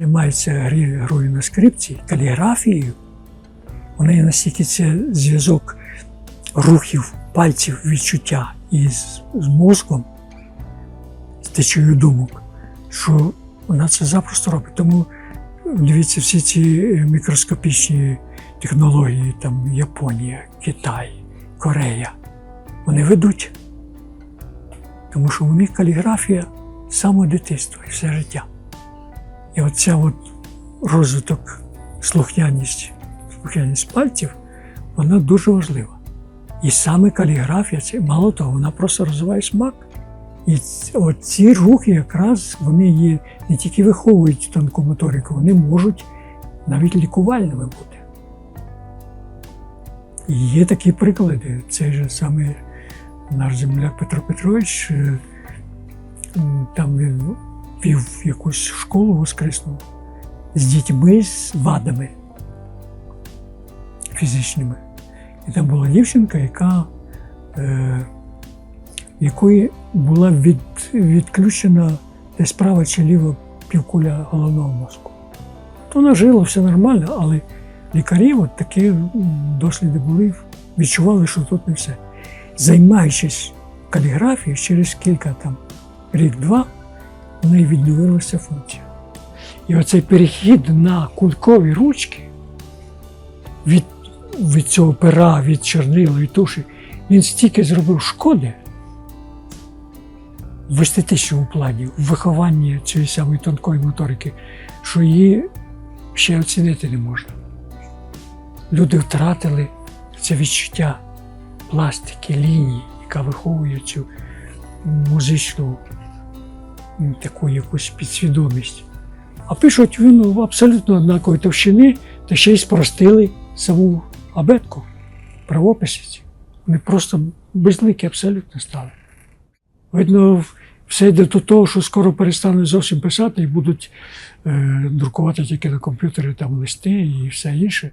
Займаються грі- грою на скрипці, каліграфією. У неї настільки це зв'язок рухів, пальців, відчуття із з мозком, з течею думок, що вона це запросто робить. Тому дивіться, всі ці е, мікроскопічні технології, там Японія, Китай, Корея, вони ведуть. Тому що у них каліграфія з самого дитинства і все життя. І оця от розвиток слухняність, слухняність пальців, вона дуже важлива. І саме каліграфія, це мало того, вона просто розвиває смак. І ці рухи якраз вони є не тільки виховують тонку моторику, вони можуть навіть лікувальними бути. І є такі приклади. Цей же саме наш земляк Петро Петрович, е, там він вів якусь школу воскресну з дітьми з вадами фізичними. І там була дівчинка, яка, е, якої була від, відключена десь права чи ліва півкуля головного мозку. То вона жила, все нормально, але лікарі, от такі досліди були, відчували, що тут не все. Займаючись каліграфією, через кілька там рік-два, в неї відновилася функція. І оцей перехід на кулькові ручки від, від цього пера, від чорнила і туші, він стільки зробив шкоди в естетичному плані, в вихованні цієї самої тонкої моторики, що її ще оцінити не можна. Люди втратили це відчуття пластики, лінії, яка виховує цю музичну таку якусь підсвідомість. А пишуть він абсолютно однакової товщини, та ще й спростили саму абетку, правописиці. Вони просто безликі абсолютно стали. Видно, все йде до того, що скоро перестануть зовсім писати і будуть е, друкувати тільки на комп'ютері там листи і все інше.